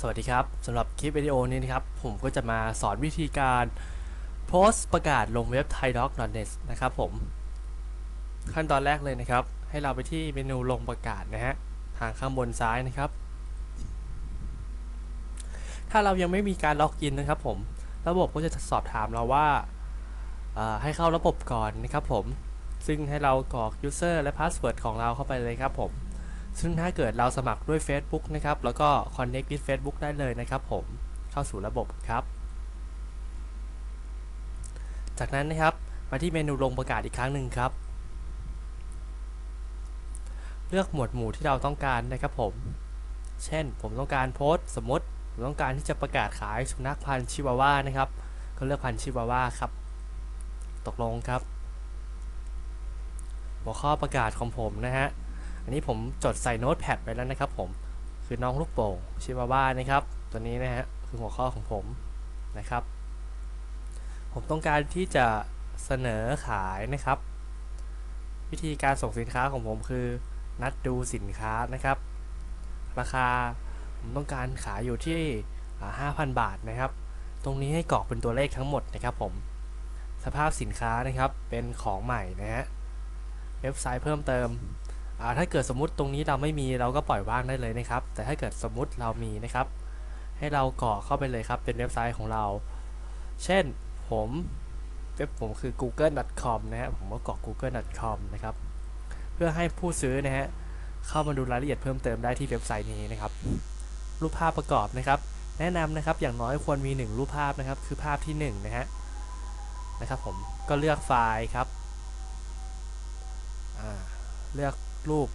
สวัสดีครับสำหรับคลิปวิดีโอนี้นะครับ ผมก็จะมาสอนวิธีการโพสต์ประกาศลงเว็บ thaidoc.net นะครับผม ขั้นตอนแรกเลยนะครับ ให้เราไปที่เมนูลงประกาศนะฮะทางข้างบนซ้ายนะครับ ถ้าเรายังไม่มีการล็อกอินนะครับผม ระบบก็จะสอบถามเราว่าให้เข้าระบบก่อนนะครับผม ซึ่งให้เรากรอก user และ password ของเราเข้าไปเลยครับผม ซึ่งถ้าเกิดเราสมัครด้วย Facebook นะครับ แล้วก็ Connect with Facebook ได้เลยนะครับผม เข้าสู่ระบบครับ จากนั้นนะครับ มาที่เมนูลงประกาศอีกครั้งหนึ่งครับ เลือกหมวดหมู่ที่เราต้องการนะครับผม เช่น ผมต้องการโพสต์ สมมติ ผมต้องการที่จะประกาศขายสุนัขพันธุ์ชิวาว่านะครับ ก็เลือกพันธุ์ชิวาว่าครับ ตกลงครับ หัวข้อประกาศของผมนะฮะ อันนี้ผมจดใส่โน้ตแพดไปแล้วนะครับผมคือน้องลูกโป่งชิวาว่านะครับ ตัวนี้นะฮะคือหัวข้อของผมนะครับ ผมต้องการที่จะเสนอขายนะครับ วิธีการส่งสินค้าของผมคือ นัดดูสินค้านะครับ ราคาผมต้องการขายอยู่ที่อ่า5,000 บาทนะครับ ตรงนี้ให้กรอกเป็นตัวเลขทั้งหมดนะครับผมสภาพสินค้านะครับเป็นของใหม่นะฮะเว็บไซต์เพิ่มเติม ถ้าเกิดสมมุติตรงนี้เราไม่มีเราก็ปล่อยว่างได้เลยนะครับ แต่ถ้าเกิดสมมุติเรามีนะครับ ให้เรากรอเข้าไปเลยครับ เป็นเว็บไซต์ของเรา เช่นผมเว็บผมคือ google.com นะฮะผมก็กรอก google.com นะครับ เพื่อให้ผู้ซื้อนะฮะเข้ามาดูรายละเอียดเพิ่มเติมได้ที่เว็บไซต์นี้นะครับ รูปภาพประกอบนะครับ แนะนำนะครับอย่างน้อยควรมี 1 รูปภาพนะครับ คือภาพที่ 1 นะฮะนะครับผมก็เลือกไฟล์ครับเลือก รูป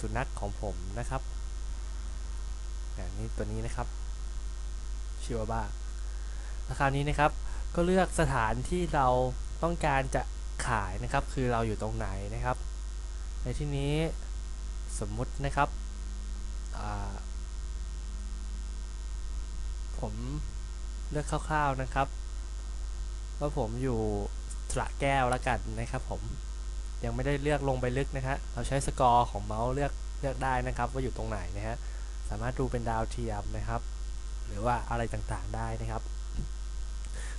สุนัขของผมนะครับอย่างนี้ตัวนี้นะครับชิวาบ้าราคานี้นะครับ ก็เลือกสถานที่เราต้องการจะขายนะครับ คือเราอยู่ตรงไหนนะครับ ในที่นี้สมมุตินะครับผมเลือกคร่าวๆนะครับว่าผมอยู่สระแก้วแล้วกันนะครับผม ยังไม่ได้เลือกลงไปลึกนะฮะเราใช้สกอร์ของเมาส์เลือกเลือกได้นะครับ ว่าอยู่ตรงไหนนะฮะสามารถดูเป็นดาวเทียมนะครับ หรือว่าอะไรต่างๆได้นะครับ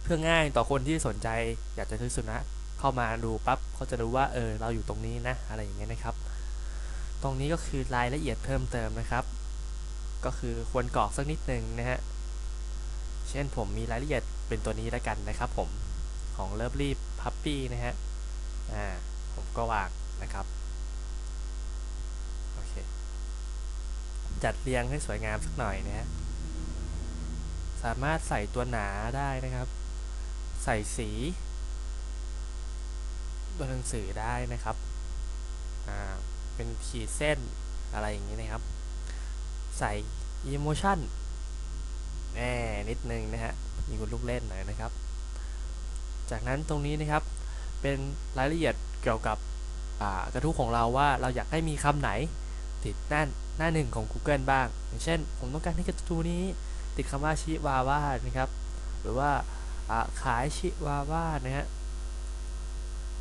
เพื่อง่ายต่อคนที่สนใจอยากจะซื้อสุนัขเข้ามาดูปั๊บเขาจะรู้ว่าเออเราอยู่ตรงนี้นะอะไรอย่างเงี้ยนะครับ ตรงนี้ก็คือรายละเอียดเพิ่มเติมนะครับ ก็คือควรกรอกสักนิดหนึ่งนะฮะเช่นผมมีรายละเอียดเป็นตัวนี้แล้วกันนะครับผมของเลิฟรีบพับปี้นะฮะอ่า ก็วางนะครับโอเคจัดเรียงให้สวยงามสักหน่อยนะฮะสามารถใส่ตัวหนาได้นะครับ ใส่สีตัวหนังสือได้นะครับอ่าเป็นขีดเส้นอะไรอย่างนี้นะครับ ใส่ emotion แน่นิดนึงนะฮะมีคุณลูกเล่นหน่อยนะครับ จากนั้นตรงนี้นะครับเป็นรายละเอียด เกี่ยวกับกระทู้ของเราว่าเราอยากให้มีคำไหน ติดหน้าหน้าหนึ่งของ Google บ้าง อย่างเช่น ผมต้องการให้กระทู้นี้ ติดคำว่าชิวาว่านะครับ หรือว่าขายชิวาว่านะฮะ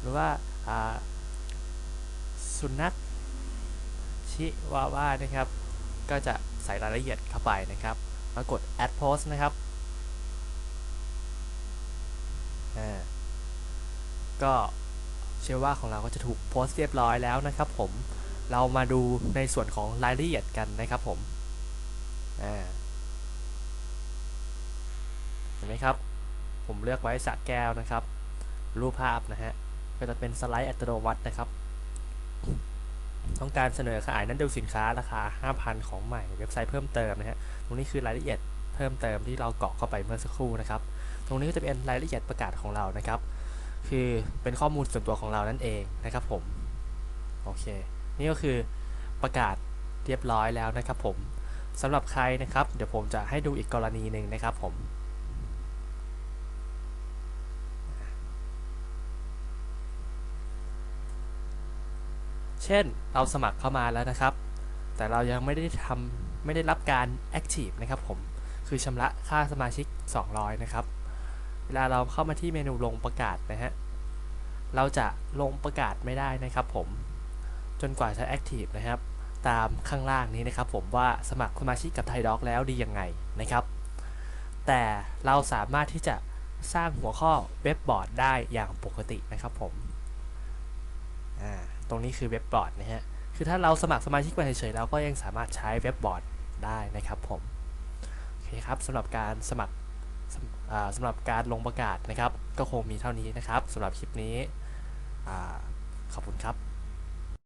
หรือว่าสุนัขชิวาว่านะครับ ก็จะใส่รายละเอียดเข้าไปนะครับ มากด add post นะครับก็ เชื่อว่าของเราก็จะถูกโพสต์เรียบร้อยแล้วนะครับผมเรามาดูในส่วนของรายละเอียดกันนะครับผมเห็นไหมครับ ผมเลือกไว้สระแก้วนะครับ รูปภาพนะฮะก็จะเป็นสไลด์อัตโนมัตินะครับ ต้องการเสนอขายนั้นดูสินค้าราคา 5,000 ของใหม่เว็บไซต์เพิ่มเติมนะฮะตรงนี้คือรายละเอียดเพิ่มเติมที่เราเกรอกเข้าไปเมื่อสักครู่นะครับ ตรงนี้ก็จะเป็นรายละเอียดประกาศของเรานะครับ คือเป็นข้อมูลส่วนตัวของเรานั่นเองนะครับผม โอเค นี่ก็คือประกาศเรียบร้อยแล้วนะครับผมสำหรับใครนะครับ เดี๋ยวผมจะให้ดูอีกกรณีหนึ่งนะครับผมเช่นเราสมัครเข้ามาแล้วนะครับ แต่เรายังไม่ได้ทำไม่ได้รับการ Active นะครับผม คือชำระค่าสมาชิก 200 นะครับ เวลาเราเข้ามาที่เมนูลงประกาศนะฮะ เราจะลงประกาศไม่ได้นะครับผม จนกว่าจะ Active นะครับ ตามข้างล่างนี้นะครับผมว่าสมัครสมาชิกกับไทยด็อกแล้วดียังไงนะครับ แต่เราสามารถที่จะสร้างหัวข้อเว็บบอร์ดได้อย่างปกตินะครับผม ตรงนี้คือเว็บบอร์ดนะฮะ คือถ้าเราสมัครสมาชิกไปเฉยๆเราก็ยังสามารถใช้เว็บบอร์ดได้นะครับผม โอเคครับสำหรับการสมัคร สำหรับการลงประกาศนะครับ ก็คงมีเท่านี้นะครับสำหรับคลิปนี้อขอบคุณครับ